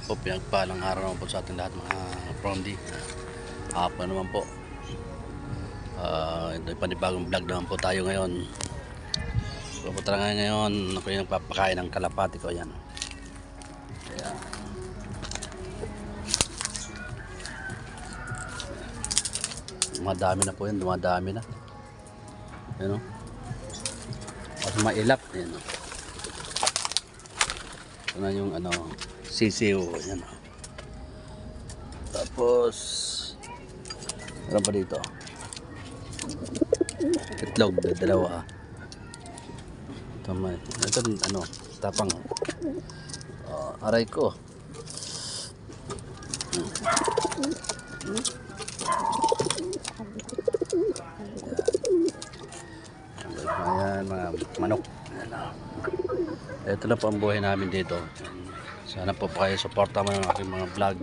Ayun po, pinagpalang araw naman po sa ating lahat mga Prondi. Hapon naman po. Ah, ito panibagong vlog naman po tayo ngayon. So, po talaga ngayon, ako yung papakain ng kalapati ko. Ayan. Ayan. Dumadami na po yan, dumadami na. Ayan o. At mailap. Ayan o. Ito na yung ano, sisiw. Ayan o. Tapos, meron pa dito. Itlog, dalawa. Ito, ito ano, tapang. Oh, aray ko. Ayan, mga manok. Ah. Ito na po ang buhay namin dito. Sana po pa kayo suporta mo ng aking mga vlog.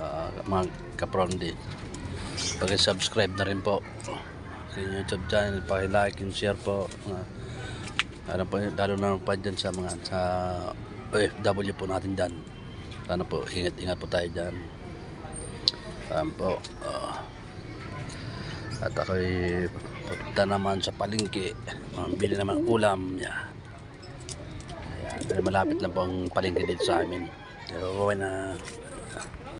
ah, mga kaprondi. Pag-subscribe na rin po sa YouTube channel. Paki-like and share po. Uh, ano po, lalo na pa dyan sa mga sa OFW po natin dyan. Sana po, ingat-ingat po tayo dyan. Ayan po. ah, at ako'y pupunta naman sa palengke. Bili naman ulam. Yeah. Malapit lang po ang palengke dito sa amin. Pero okay na.